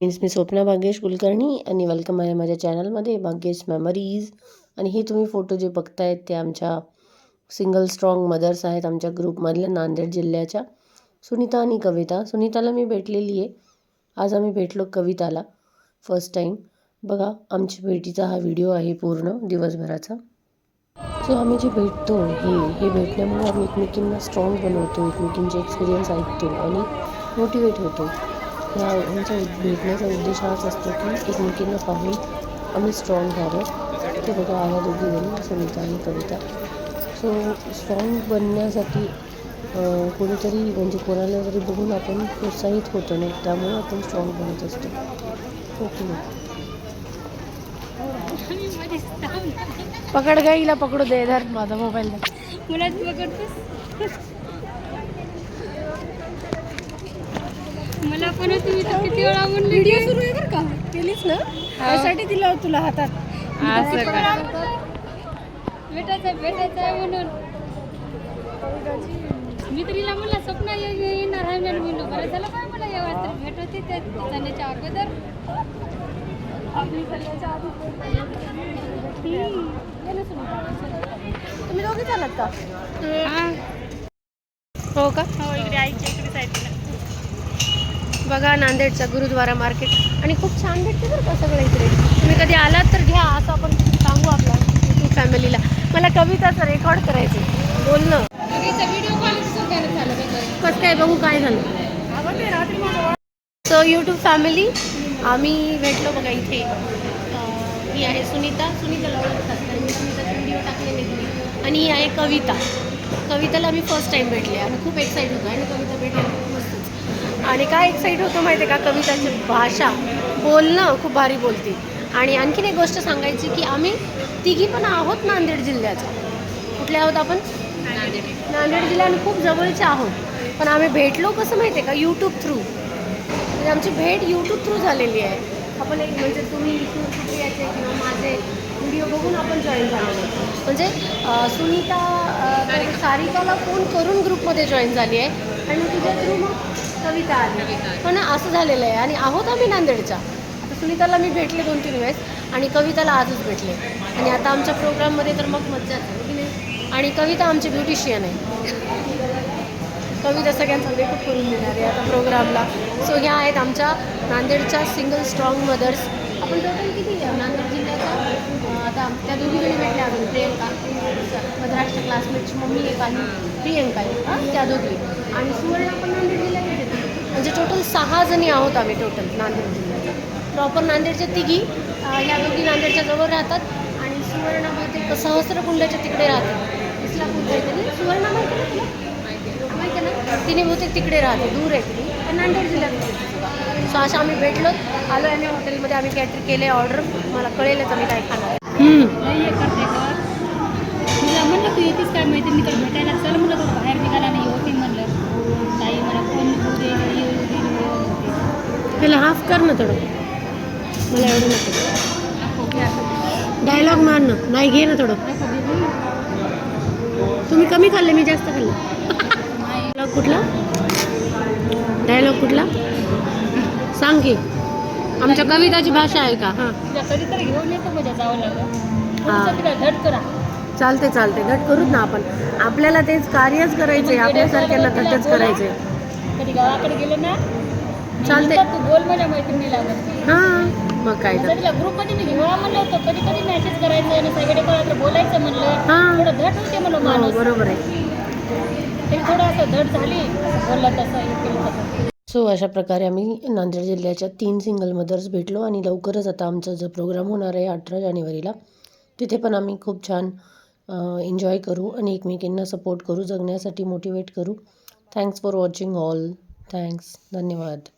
Means मी स्वप्ना भाग्येश कुलकर्णी आणि welcome आहे माझ्या चॅनलमध्ये भाग्येश मेमरीज आणि हे तुम्ही फोटो जे बघतायत ते आमच्या सिंगल स्ट्रॉंग मदर्स आहेत आमच्या ग्रुपमधल्या नांदेड जिल्ह्याच्या. सुनीता आणि कविता. सुनीताला मी भेटलेली आहे. आज आम्ही भेटलो कविताला फर्स्ट टाईम बघा आमच्या भेटीचा हा व्हिडिओ आहे पूर्ण दिवसभराचा. सो आम्ही जे भेटतो हे हे भेटल्यामुळे आम्ही एकमेकींना स्ट्रॉंग बनवतो एकमेकींचे एक्सपिरियन्स ऐकतो आणि मोटिवेट होतो. ह्या ह्यांचा उद- भेटण्याचा उद्देश हाच असतो की एकमेकींना पाहून आम्ही स्ट्रॉंग व्हावं ते बघा दोघी जणी सुनीता आणि कविता. सो स्ट्रॉंग बनण्यासाठी कोणीतरी म्हणजे कोणाला तरी बघून आपण प्रोत्साहित होतो ना त्यामुळे आपण स्ट्रॉंग बनत असतो. ओके पकड गाईला पकडू दे धर माझा मोबाईल मला पकडतोस? मला पण तुम्ही तर किती वेळा म्हणले व्हिडिओ सुरू आहे बरं का? केलीच ना? त्यासाठी दिलं तुला हातात? असं का? भेटायचं भेटायचं आहे म्हणून. मी तर हिला म्हणलं स्वप्न येणार आहे म्हणून म्हणलो बरं झालं काय मला या तर भेट होती त्या जाण्याच्या अगोदर. तुम्ही दोघे चालत का? हा. हो का? हो इकडे साईडला बघा नांदेडचा गुरुद्वारा मार्केट आणि खूप छान भेटते बरं का सगळं इकडे. तुम्ही कधी आलात तर घ्या असं आपण सांगू यूट्यूब फॅमिलीला मला कविताचं रेकॉर्ड करायचं बोलणं कसं काय बघू काय झालं? सो यूट्यूब फॅमिली आम्ही भेटलो बघा इथे. ही आहे सुनीता. सुनीताला ओळखतात कारण मी सुनीताचे व्हिडिओ टाकलेले. आणि ही आहे कविता. कविताला मी फर्स्ट टाईम भेटले. आणि खूप एक्साईट होतो. आणि कविता मस्तच आणि काय एक्साईट होतो माहिती आहे का? कविताची भाषा बोलणं खूप भारी बोलते. आणि आणखीन एक गोष्ट सांगायची की आम्ही तिघी पण आहोत नांदेड जिल्ह्याच्या कुठले आहोत आपण? नांदेड जिल्हा आणि खूप जवळचे आहोत. पण आम्ही भेटलो कसं माहिती आहे का? यूट्यूब थ्रू म्हणजे आमची भेट यूट्यूब थ्रू झालेली आहे. आपण एक म्हणजे तुम्ही इथून सुप्रियाचे किंवा माझे व्हिडिओ बघून आपण जॉईन झालेलो म्हणजे सुनीता सारिकाला फोन करून ग्रुपमध्ये जॉईन झाली आहे. आणि तिच्या थ्रू मग कविता आली. पण असं झालेलं आहे. आणि आहोत आम्ही नांदेडच्या. आता सुनीताला मी भेटले दोन तीन वेळेस आणि कविताला आजच भेटले. आणि आता आमच्या प्रोग्राममध्ये तर मग मज्जा आहे की नाही? आणि कविता आमची ब्युटिशियन आहे. कविता सगळ्यांचा मेकअप करून देणार आहे आता प्रोग्रामला. सो ह्या आहेत आमच्या नांदेडच्या सिंगल स्ट्रॉंग मदर्स आपण टोटल किती? नांदेड जिल्ह्याच्या अं, आता त्या दोघी जणी भेटल्या अजून प्रियंका. मद्रासच्या क्लासमेटची मम्मी एक आणि प्रियंका हां त्या दोघी. आणि सुवर्ण पण नांदेड जिल्ह्यात सहा जणी आहोत आम्ही टोटल नांदेड जिल्ह्याच्या. प्रॉपर नांदेडच्या तिघी ह्या दोघी नांदेडच्या जवळ राहतात. आणि सुवर्ण बहुतेक सहस्रकुंडाच्या तिकडे राहते इस्लापूर काहीतरी सुवर्ण माहिती आहे ना तुला? माहिती ना? तिने बहुतेक तिकडे राहते दूर आहे तिने पण नांदेड जिल्ह्यात सो असं आम्ही भेटलो आलो आणि हॉटेलमध्ये आम्ही काहीतरी केले ऑर्डर मला कळेलच आम्ही काय खाणार हे तुला म्हणलं तू येतेस काय मैत्रिणी तर भेटायला चल म्हणलं थोडं बाहेर निघाला हाफ कर ना थोडं. मला एवढं नको. डायलॉग मार ना. नाही घे ना थोडं. तुम्ही कमी खाल्ले मी जास्त खाल्ले. डायलॉग कुठला? डायलॉग कुठला? सांग की. आमच्या कविताची भाषा आहे का? हां. तुला कधीतरी घेऊन येतो माझ्या जावं लागलं. थोडंसं तिला धड करा. चालते चालते घट करूच ना आपण. आपल्याला तेच कार्यच करायचे आपल्यासारख्याला घटच करायचे कधी गावाकडे गेले ना चालते. बोल माझ्या मैत्रिणीला मग हां मग काय तर. तिला ग्रुपमध्ये मी घेऊया म्हणलं होतं कधी कधी मेसेज करायचं आणि सगळे कोणाला बोलायचं म्हणलं हां. थोडं धड होते म्हणलं हो माणूस. बरोबर आहे. ते थोडं असं धड झाली बोललं तसं हे केलं तसं. सो अशा प्रकारे आम्ही नांदेड जिल्ह्याच्या तीन सिंगल मदर्स भेटलो आणि लवकरच आता आमचा जो प्रोग्राम होणार आहे अठरा जानेवारीला तिथे पण आम्ही खूप छान एन्जॉय करू आणि एकमेकींना सपोर्ट करू जगण्यासाठी मोटिवेट करू. Thanks for watching all thanks धन्यवाद.